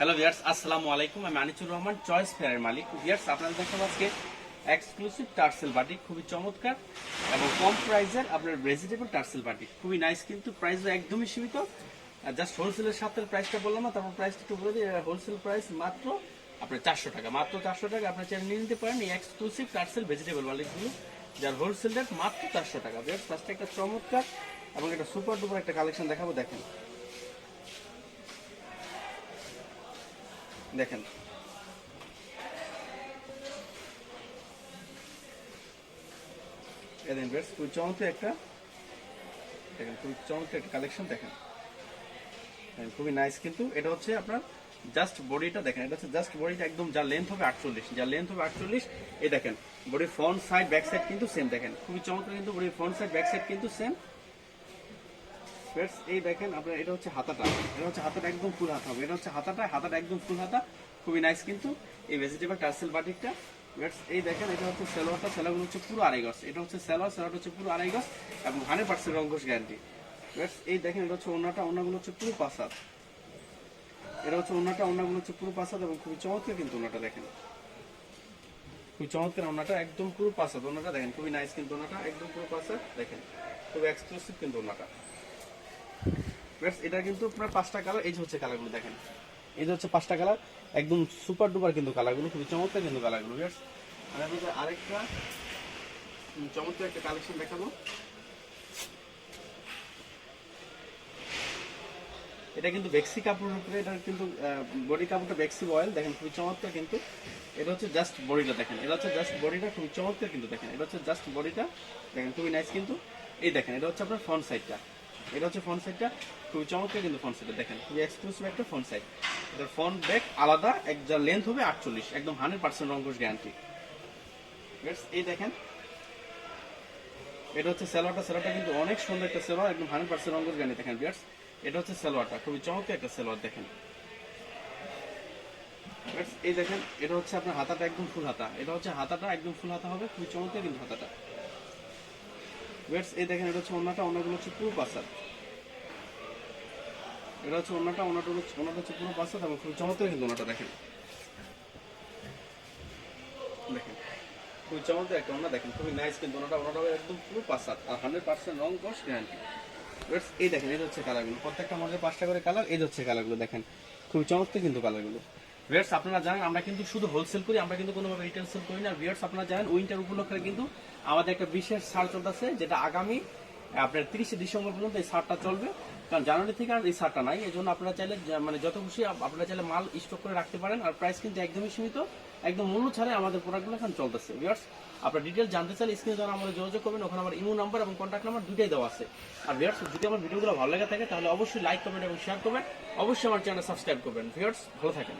Hello viewers আসসালামু আলাইকুম আমি আনিচুর রহমান চয়েস ফেয়ারের মালিক। ভিয়ার্স আপনাদের দেখাবো আজকে এক্সক্লুসিভ টার্সেল বাটিক খুবই চমৎকার এবং কম প্রাইসের আপনার ভেজিটেবল টার্সেল বাটিক খুবই নাইস কিন্তু প্রাইস একদমই সীমিত। জাস্ট হোলসেলের সাথে প্রাইসটা বললাম না, তারপর প্রাইসটা একটু বলে দিই। হোলসেল প্রাইস মাত্র আপনার চারশো টাকা। মাত্র চারশো টাকা আপনার চাইলে নিয়ে নিতে পারেন এই এক্সক্লুসিভ টার্সেল ভেজিটেবল বাটিকগুলো যার হোলসেল রেট মাত্র চারশো টাকা। ভিয়ার্স ফার্স্টে একটা চমৎকার এবং একটা সুপার ডুপার একটা কালেকশন দেখাবো, দেখেন। দেখেন। খুবই চমৎকার একটা একটা কালেকশন দেখেন। খুবই নাইস কিন্তু এটা হচ্ছে আপনার জাস্ট বডিটা দেখেন, এটা হচ্ছে জাস্ট বডিটা একদম যার লেন্থ হবে আটচল্লিশ। যার লেন্থ হবে আটচল্লিশ দেখেন বডির ফ্রন্ট সাইড ব্যাক সাইড কিন্তু সেম দেখেন। খুবই চমৎকার কিন্তু বডির ফ্রন্ট সাইড ব্যাক সাইড কিন্তু সেম ফ্রেন্ডস এই দেখেন আপনার, এটা হচ্ছে হাতাটা। এটা হচ্ছে হাতাটা একদম ফুল হাতা হবে। এটা হচ্ছে হাতাটা হাতাটা একদম ফুল হাতা। খুবই নাইস কিন্তু। এই ভেজিটেবল টার্সেল বাটিকটা এই দেখেন, এটা হচ্ছে সেলোয়ারটা সেলোয়ারগুলো হচ্ছে পুরো আড়াই গজ। এটা হচ্ছে সেলোয়ার সেলোয়ারটা হচ্ছে পুরো আড়াই গজ এবং হান্ড্রেড পার্সেন্ট রঙ্গস গ্যারান্টি এই দেখেন, এটা হচ্ছে অন্যটা অন্যগুলো হচ্ছে পুরো পাসাদ এটা হচ্ছে অন্যটা অন্যগুলো হচ্ছে পুরো পাসাদ এবং খুবই চমৎকার কিন্তু অন্যটা দেখেন। খুবই চমৎকার ওনাটা একদম পুরো পাসাদ ওনাটা দেখেন, খুবই নাইস কিন্তু ওনাটা একদম পুরো পাসাদ দেখেন। খুব এক্সক্লুসিভ কিন্তু ওনাটা এটা কিন্তু আপনার পাঁচটা কালার এই হচ্ছে কালারগুলো দেখেন। এই হচ্ছে পাঁচটা কালার একদম সুপার ডুপার কিন্তু কালারগুলো খুবই চমৎকার কিন্তু কালারগুলো ভিউয়ার্স আমি আপনাদের আরেকটা চমৎকার একটা কালেকশন দেখাবো। এটা কিন্তু বেক্সি কাপড়ের উপরে, এটা কিন্তু বডি কাপড়টা বেক্সি অয়েল দেখেন খুবই চমৎকার কিন্তু। এটা হচ্ছে জাস্ট বডিটা দেখেন, এটা হচ্ছে জাস্ট বডিটা খুবই চমৎকার কিন্তু দেখেন। এটা হচ্ছে জাস্ট বডিটা দেখেন, খুবই নাইস কিন্তু। এই দেখেন, এটা হচ্ছে আপনার ফ্রন্ট সাইডটা এটা হচ্ছে ফ্রন্ট সাইডটা চমৎকার কিন্তু ফ্রন্ট সাইডটা দেখেন। এক্সক্লুসিভ একটা ফ্রন্ট সাইড ফ্রন্ট ব্যাক আলাদা লেন্থ হবে আটচল্লিশ, একদম হান্ড্রেড পার্সেন্ট গ্যারান্টি এই দেখেন। এটা হচ্ছে সেলোয়ারটা সেলোয়ারটা কিন্তু অনেক সুন্দর একটা সেলোয়ার, একদম হান্ড্রেড পার্সেন্ট রঙ্গস গ্যারান্টি দেখেন বিয়ার্স এটা হচ্ছে সেলোয়ারটা, খুবই চমৎকার একটা সেলোয়ার, দেখেন। এই দেখেন, এটা হচ্ছে আপনার হাতাটা একদম ফুল হাতা। এটা হচ্ছে হাতাটা একদম ফুল হাতা হবে, খুবই চমৎকার কিন্তু হাতাটা। ওয়েটস এই দেখেন, এটা হচ্ছে অন্যটা অন্যগুলো হচ্ছে পুরো পাসার এটা হচ্ছে অন্যটা হচ্ছে অন্যটা হচ্ছে পুরো পাসার এবং খুবই চমৎকার কিন্তু অন্যটা দেখেন। দেখেন, খুবই চমৎকার একটা অন্য দেখেন, খুবই নাইস কিন্তু ওনাটা ওনাটা একদম পুরো পাসার আর হান্ড্রেড পার্সেন্ট রং কস গ্যারান্টি এই দেখেন, এই হচ্ছে কালারগুলো প্রত্যেকটা মডেলের পাঁচটা করে কালার এই হচ্ছে কালারগুলো দেখেন। খুবই চমৎকার কিন্তু কালারগুলো ভিউয়ার্স আপনারা জানেন, আমরা কিন্তু শুধু হোলসেল করি, আমরা কিন্তু কোনোভাবে রিটেল সেল করি না। ভিউয়ার্স আপনারা জানেন উইন্টার উপলক্ষে কিন্তু আমাদের একটা বিশেষ ছাড় চলতেছে, যেটা আগামী, আপনার তিরিশে ডিসেম্বর পর্যন্ত এই ছাড়টা চলবে। কারণ জানুয়ারি থেকে আর এই ছাড়টা নাই এই জন্য আপনারা চাইলে মানে যত খুশি আপ- আপনারা চাইলে মাল স্টক করে রাখতে পারেন, আর প্রাইস কিন্তু একদমই সীমিত, একদম মূল্য ছাড়ে আমাদের প্রোডাক্টগুলো এখন চলতেছে। ভিউয়ার্স আপনার ডিটেল জানতে চাইলে স্ক্রিনে যারা আমাদের যোগাযোগ করবেন, ওখানে আমার ইমো নাম্বার এবং কন্ট্যাক্ট নাম্বার দুটাই দেওয়া আছে। আর ভিউয়ার্স যদি আমার ভিডিওগুলো ভালো লাগে থাকে, তাহলে অবশ্যই লাইক কমেন্ট এবং শেয়ার করবেন। অবশ্যই আমার চ্যানেল সাবস্ক্রাইব করবেন। ভিউয়ার্স ভালো থাকেন।